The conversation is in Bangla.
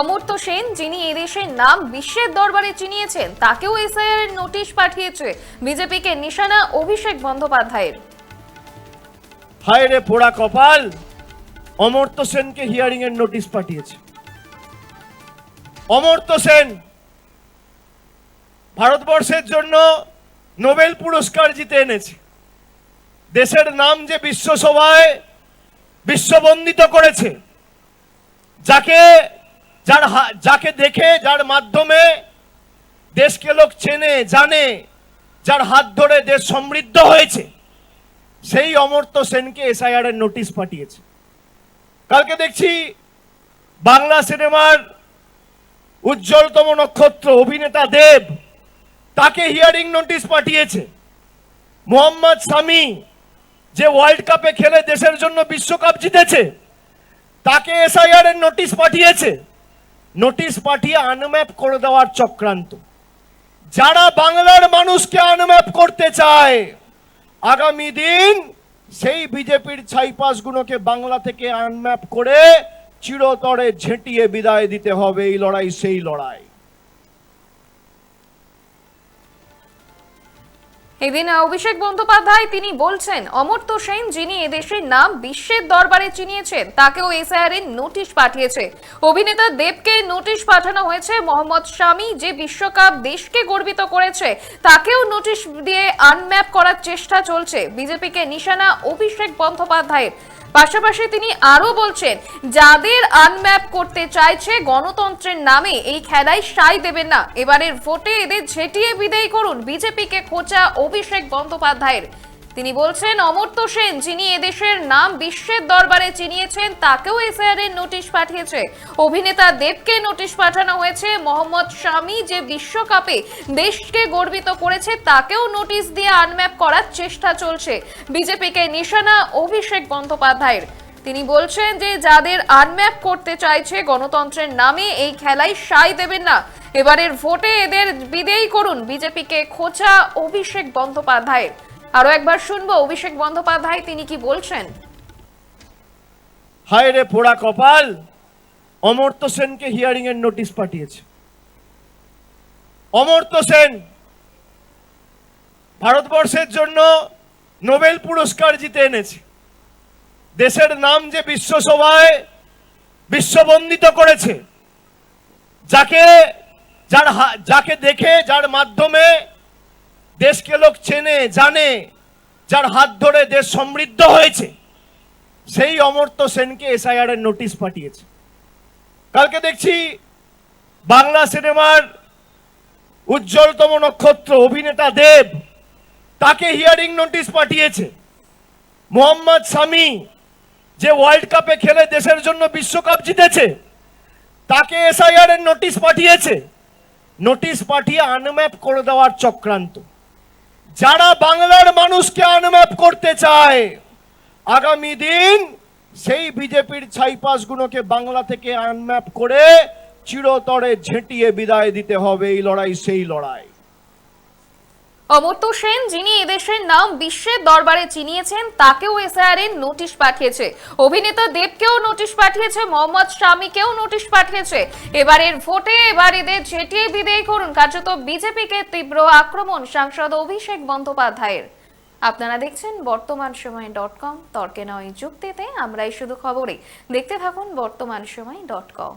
অমর্ত্য সেন, যিনি এদেশের নাম বিশ্বের দরবারে চিনিয়েছেন, তাকেও এসআইআর এর নোটিশ পাঠিয়েছে বিজেপিকে নিশানা অভিষেক বন্দ্যোপাধ্যায়ের। হায় রে পোড়া কপাল, অমর্ত্য সেনকে হিয়ারিং এর নোটিশ পাঠিয়েছে। অমর্ত্য সেন, ভারতবর্ষের জন্য নোবেল পুরস্কার জিতে এনেছে। দেশের নাম যে বিশ্বসভায় বিশ্ববন্দিত করেছে, যাকে যার যাকে দেখে, যার মাধ্যমে দেশকে লোক চেনে, জানে, যার হাত ধরে দেশ সমৃদ্ধ হয়েছে, সেই অমর্ত্য সেনকে এসআইআর এর নোটিশ পাঠিয়েছে। কালকে দেখছি বাংলা সিনেমার উজ্জ্বলতম নক্ষত্র অভিনেতা দেব তাকে হিয়ারিং নোটিশ পাঠিয়েছে। মোহাম্মদ সামি যে ওয়ার্ল্ড কাপে খেলে দেশের জন্য বিশ্বকাপ জিতেছে, তাকে এসআইআর এর নোটিশ পাঠিয়েছে। নোটিশ পাঠিয়ে আনম্যাপ করে দেওয়ার চক্রান্ত। যারা বাংলার মানুষকে আনম্যাপ করতে চায়, আগামী দিন সেই বিজেপির ছাইপাসগুলোকে বাংলা থেকে আনম্যাপ করে চিরতরে ঝেঁটিয়ে বিদায় দিতে হবে এই লড়াই, সেই লড়াই। এদিন অভিষেক বন্দ্যোপাধ্যায় তিনি বলছেন অমর্ত্য সেন যিনি এদেশের নাম বিশ্বের দরবারে চিনিয়েছেন, তাকেও এসআইআর এর নোটিশ পাঠিয়েছে। অভিনেতা দেবকে নোটিশ পাঠানো হয়েছে, মোহাম্মদ শামি যে বিশ্বকাপ দেশকে গর্বিত করেছে, তাকেও নোটিশ দিয়ে আনম্যাপ করার চেষ্টা চলছে। বিজেপিকে নিশানা অভিষেক বন্দ্যোপাধ্যায়ের। পাশাপাশি তিনি আরও বলছেন, যাদের আনম্যাপ করতে চাইছে গণতন্ত্রের নামে, এই খেলায় সাই দেবেন না। এবারের ভোটে এদের ঝেঁটিয়ে বিদায় করুন বিজেপিকে খোঁচা অভিষেক বন্দ্যোপাধ্যায়ের। তিনি বলছেন, অমর্ত্য সেন, যিনি এদেশের নাম বিশ্বের দরবারে চিনিয়েছেন, তাকেও এসআইআর এর নোটিশ পাঠিয়েছে। অভিনেতা দেবকে নোটিশ পাঠানো হয়েছে। মোহাম্মদ শামি যে বিশ্বকাপে দেশকে গর্বিত করেছে, তাকেও নোটিশ দিয়ে আনম্যাপ করার চেষ্টা চলছে। বিজেপিকে নিশানা অভিষেক বন্দ্যোপাধ্যায়ের। তিনি বলছেন যে, যাদের আনম্যাপ করতে চাইছে গণতন্ত্রের নামে, এই খেলায় সাই দেবেন না। এবারের ভোটে এদের বিদেয়ী করুন বিজেপিকে খোঁচা অভিষেক বন্দ্যোপাধ্যায়ের। আরও একবার শুনব, অভিষেক বন্দ্যোপাধ্যায়, তিনি কি বলছেন? হায় রে পোড়া কপাল, অমর্ত্য সেনকে হিয়ারিং এর নোটিশ পাঠিয়েছে। অমর্ত্য সেন ভারতবর্ষের জন্য নোবেল পুরস্কার জিতে এনেছে। দেশের নাম যে বিশ্বসভায় বিশ্ববন্দিত করেছে, যাকে, যার যাকে দেখে, যার মাধ্যমে দেশকে লোক চেনে, জানে, যার হাত ধরে দেশ সমৃদ্ধ হয়েছে, সেই অমর্ত্য সেনকে এসআইআর এর নোটিশ পাঠিয়েছে। কালকে দেখছি বাংলা সিনেমার উজ্জ্বলতম নক্ষত্র অভিনেতা দেব তাকে হিয়ারিং নোটিশ পাঠিয়েছে। মোহাম্মদ সামি যে ওয়ার্ল্ড কাপে খেলে দেশের জন্য বিশ্বকাপ জিতেছে, তাকে এসআইআর এর নোটিশ পাঠিয়েছে। নোটিশ পাঠিয়ে আনম্যাপ করে দেওয়ার চক্রান্ত। যারা বাংলার মানুষকে আনম্যাপ করতে চায়, আগামী দিন সেই বিজেপির ছাইপাসগুলোকে বাংলা থেকে আনম্যাপ করে চিরতরে ঝেঁটিয়ে বিদায় দিতে হবে এই লড়াই, সেই লড়াই। অমর্ত্য সেন, যিনি এদেশের নাম বিশ্বের দরবারে চিনিয়েছেন, তাকেও এসআইআর এর নোটিশ পাঠিয়েছে। অভিনেতা দেবকেও নোটিশ পাঠিয়েছে, মোহাম্মদ শামিকেও নোটিশ পাঠিয়েছে। এবারের ভোটে এবার এদের ঝেঁটিয়ে বিদেয় করুন, কার্যত বিজেপিকে তীব্র আক্রমণ, সাংসদ অভিষেক বন্দ্যোপাধ্যায়ের। আপনারা দেখছেন বর্তমান সময় ডট কম, তর্কে নয় যুক্তিতে, আমরাই শুধু খবরে। দেখতে থাকুন বর্তমান সময় ডট কম।